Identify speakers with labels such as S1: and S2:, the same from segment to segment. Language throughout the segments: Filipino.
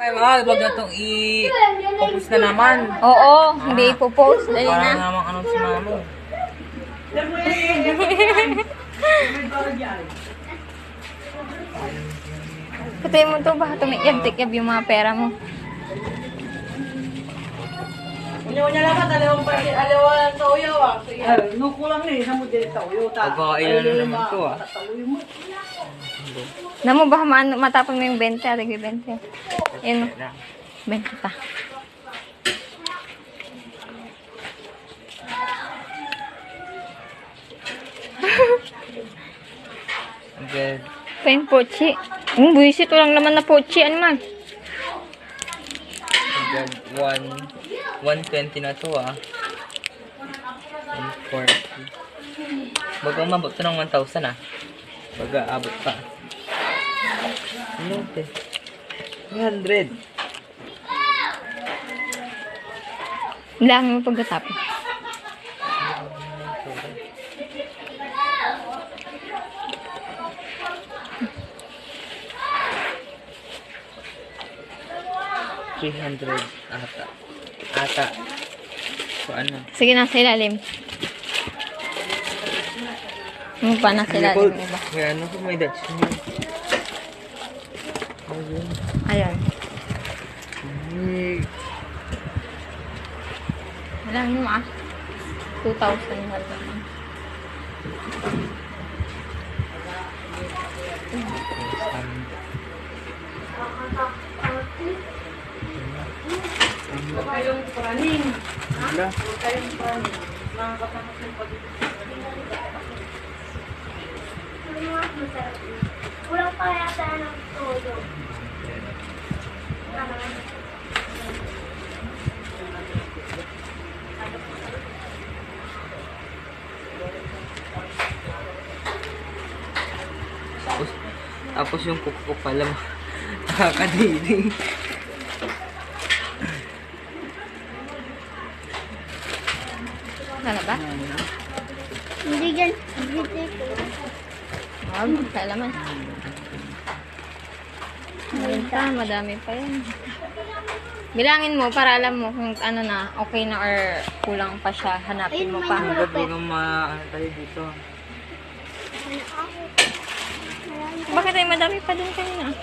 S1: Kaya mahal, wag na itong i-focus na naman.
S2: Oo, hindi ipopost. Dali
S1: Para
S2: na.
S1: namang ano si mama.
S2: Katay mo to, baka tumikyab-tikyab yung mga pera mo.
S1: Pagkakailan na naman to ah.
S2: Namo baka ma- matapon mo yung 20, atig 20. Yun, 20 pa.
S1: Okay.
S2: Pa yung pochi. Yung buwisit, walang laman na pochi. Ano man?
S1: Agad, one, 120 na to ah. 140. Baga umabot to ng 1,000 ah. Baga abot pa. Ano te? 300.
S2: Lang mo pagkatapos.
S1: Three hundred ata. Ata. So ano?
S2: Sige, nasa ilalim. Ano pa nasa ilalim iba?
S1: Kaya ano kung may Dutch niya? Ayun.
S2: Ayan.
S1: Ay,
S2: Alam nyo ah. 2,000 na ito.
S1: Wala.
S3: Kulang pa yata ng todo.
S1: Tapos, tapos yung kuko ko pala nakakadiri.
S2: Sana ba?
S3: Hindi yan. Hindi
S2: Wag, kailaman. Ayun pa, madami pa yan. Bilangin mo para alam mo kung ano na, okay na or kulang pa siya. Hanapin mo pa.
S1: Ang gabi ng ma ano tayo dito.
S2: Bakit ay madami pa din kanina?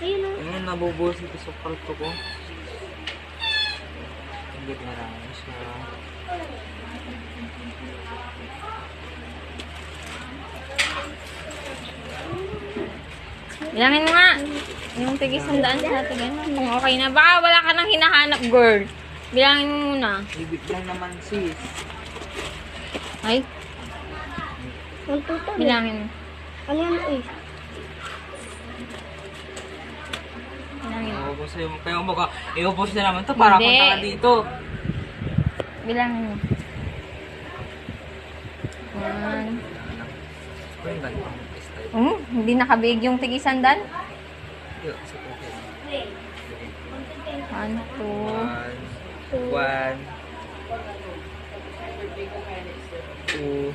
S3: Ayun o.
S1: Ano nabubuhos ito sa kwarto ko. Hindi marami siya.
S2: Bilangin mo nga. Yung tigis sandaan sa atin. Ano, kung okay na. Baka wala ka nang hinahanap, girl. Bilangin mo muna.
S1: Ibig lang naman sis.
S2: Ay,
S3: Ang
S2: bilangin mo.
S3: Ano yan eh?
S1: Iubos sa'yo. Kaya mo ka, iubos na naman to para
S2: Hindi.
S1: punta ka dito.
S2: Bilangin mo. One. Oh, hindi nakabig yung tigisandan.
S1: Yo, sa pocket.
S2: One, two.
S1: One. One. Two.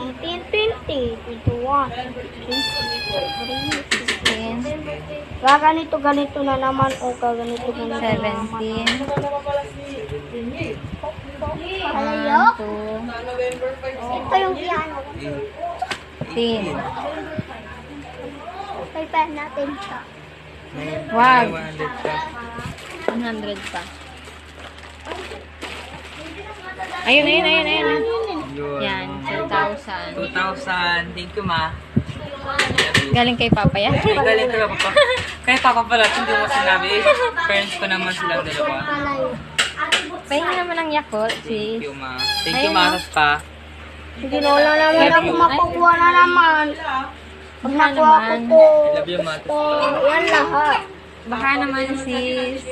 S3: into
S2: 1.
S3: Gaganito, ganito ganito na naman. O, gaganito, ganito 17. na naman.
S2: 17.
S3: Alayo? Ito yung piano.
S2: 15.
S3: May pa natin siya.
S1: Wow.
S2: 100 pa. Ayun, ayun, ayun, ayun. ayun.
S1: Yun.
S2: Yan, 2,000.
S1: 2,000. Thank you, ma.
S2: Galing kay Papa yan.
S1: Ay, galing ka papa. Kaya papa pala, hindi mo sinabi. Parents ko naman silang dalawa.
S2: Pahingi naman ng Yakult,
S1: Thank
S2: sis.
S1: you, ma. Thank
S2: Ayun,
S1: you, ma.
S2: ma.
S1: Tapos pa.
S3: Sige na, wala naman ako makukuha na naman. Pag nakuha ko
S2: naman.
S3: to,
S1: Love you,
S3: to, yan lahat.
S2: Baka naman sis.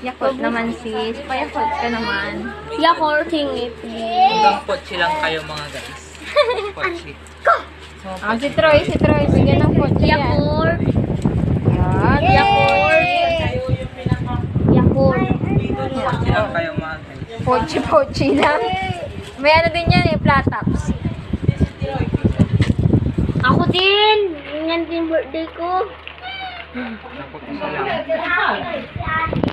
S2: Yakult naman sis. Payakult ka naman.
S3: Yakulting it.
S1: Hanggang potsi lang kayo mga guys. Potsi.
S2: Ah, si Troy, si Troy. Bigyan ng kotse yan.
S3: Yakult.
S2: Yan.
S3: Yakult. Yakult.
S1: Potsi lang kayo mga guys.
S2: Pochi-pochi lang. May ano din yan eh, flat tops.
S3: Ako din. Yan din birthday ko.
S1: Potsi lang.